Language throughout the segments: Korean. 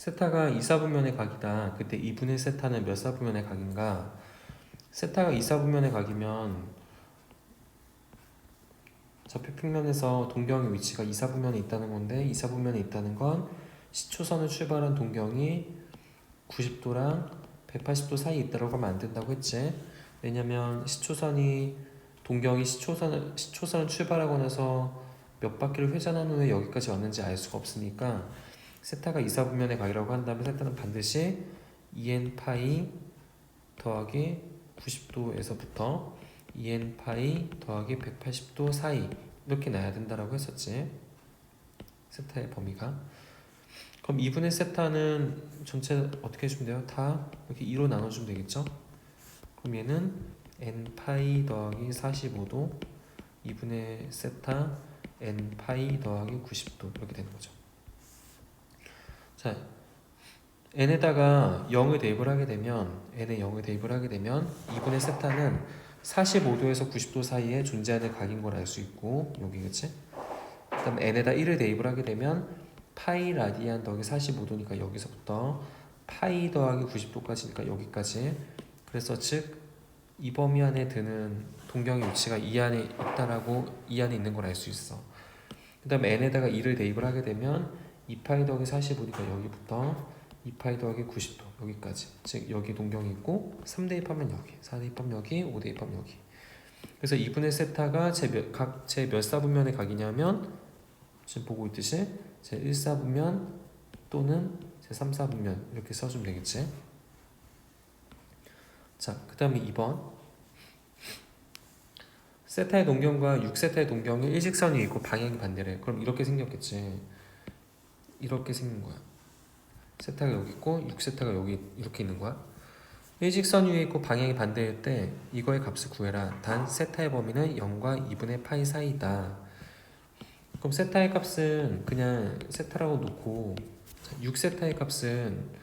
세타가 2, 4분면의 각이다. 그때 2분의 세타는 몇 사분면의 각인가? 세타가 2, 4분면의 각이면 좌표 평면에서 동경의 위치가 2, 4분면에 있다는 건데 2, 4분면에 있다는 건 시초선을 출발한 동경이 90도랑 180도 사이에 있다고 하면 안 된다고 했지. 왜냐면 시초선이 동경이 시초선을 시초선을 출발하고 나서 몇 바퀴를 회전한 후에 여기까지 왔는지 알 수가 없으니까 세타가 2, 4분면의 각이라고 한다면 세타는 반드시 2n 파이 더하기 90도에서부터 2n 파이 더하기 180도 사이 이렇게 나야 된다라고 했었지. 세타의 범위가. 그럼 2분의 세타는 전체 어떻게 해주면 돼요? 다 이렇게 2로 나눠주면 되겠죠? 그럼 얘는 n 파이 더하기 45도 2분의 세타 n 파이 더하기 90도 이렇게 되는 거죠. 자, n에다가 0을 대입을 하게 되면 n에 0을 대입을 하게 되면 2분의 세타는 45도에서 90도 사이에 존재하는 각인 걸 알 수 있고 여기 그치? 그다음 n에다 1을 대입을 하게 되면 파이 라디안 더하기 45도니까 여기서부터 파이 더하기 90도까지니까 여기까지 그래서 즉 이 범위 안에 드는 동경의 위치가 이 안에 있다라고 이 안에 있는 걸 알 수 있어. 그 다음 n에다가 2를 대입을 하게 되면 2파이 더하기 45니까 여기부터 2파이 더하기 90도 여기까지. 즉 여기 동경이 있고 3 대입하면 여기 4 대입하면 여기 5 대입하면 여기. 그래서 2분의 세타가 제각제 사분면의 각이냐면 지금 보고 있듯이 제 1사분면 또는 제 3사분면 이렇게 써주면 되겠지? 자그 다음에 2번. 세타의 동경과 6세타의 동경이 일직선이 있고 방향이 반대래. 그럼 이렇게 생겼겠지 이렇게 생긴 거야 세타가 여기 있고 6세타가 여기 이렇게 있는 거야. 일직선 위에 있고 방향이 반대일 때 이거의 값을 구해라. 단 세타의 범위는 0과 2분의 파이 사이다. 그럼 세타의 값은 그냥 세타라고 놓고 6세타의 값은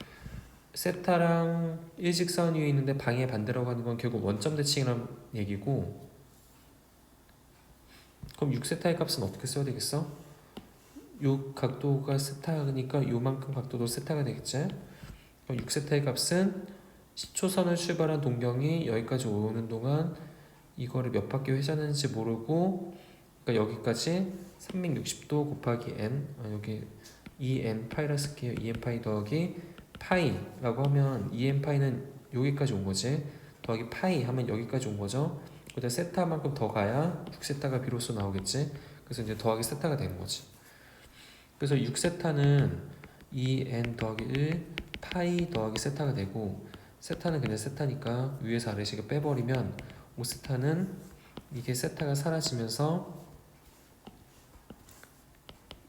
세타랑 일직선 위에 있는데 방향이 반대라고 하는 건 결국 원점 대칭이란 얘기고 그럼 6세타의 값은 어떻게 써야 되겠어? 요 각도가 세타니까 요만큼 각도도 세타가? 그럼 6세타의 값은 10초선을 출발한 동경이 여기까지 오는 동안 이거를 몇 바퀴 회전했는지 모르고 그러니까 여기까지 360도 곱하기 n 아, 여기 2n 파이라 쓸게요 2n 파이 더하기 파이라고 하면 2n 파이는 여기까지 온 거지. 더하기 파이 하면 여기까지 온 거죠. 그다음 세타만큼 더 가야 6세타가 비로소 나오겠지. 그래서 이제 더하기 세타가 되는 거지 그래서 6세타는 2n 더하기 1 파이 더하기 세타가 되고 세타는 그냥 세타니까 위에서 아래식을 빼버리면 5세타는 이게 세타가 사라지면서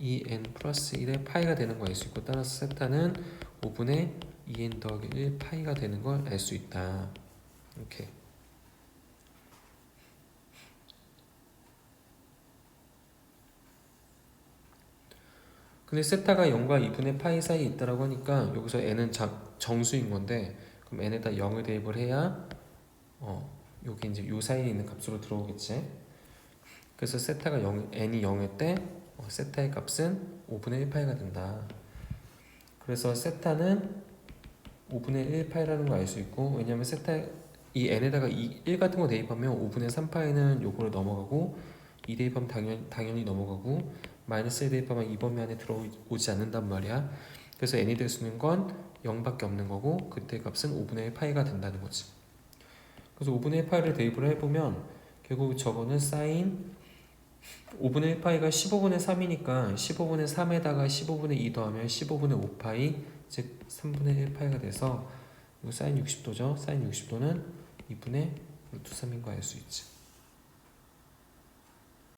2n 플러스 1의 파이가 되는 걸 알 수 있고 따라서 세타는 5분의 2n 더하기 1 파이가 되는 걸 알 수 있다. 이렇게 근데 세타가 0과 2분의 파이 사이에 있다라고 하니까 여기서 n은 자, 정수인 건데 그럼 n에다 0을 대입을 해야 어 여기 이제 요 사이에 있는 값으로 들어오겠지. 그래서 세타가 0, n이 0일 때 어, 세타의 값은 5분의 1 파이가 된다. 그래서 세타는 5분의 1 파이라는 걸알수 있고 왜냐면 세타 이 n에다가 2, 1 같은 거 대입하면 5분의 3 파이는 요거를 넘어가고 2 대입하면 당연, 당연히 넘어가고 마이너스 1 대입하면 2 범위 안에 들어오지 않는단 말이야. 그래서 n이 될 수 있는 건 0밖에 없는 거고 그때 값은 5분의 1 파이가 된다는 거지. 그래서 5분의 1 파이를 대입을 해보면 결국 저거는 사인 5분의 1 파이가 15분의 3이니까 15분의 3에다가 15분의 2 더하면 15분의 5 파이 즉 3분의 1 파이가 돼서 이거 사인 60도죠. 사인 60도는 2분의 루트 3인 거 알 수 있지.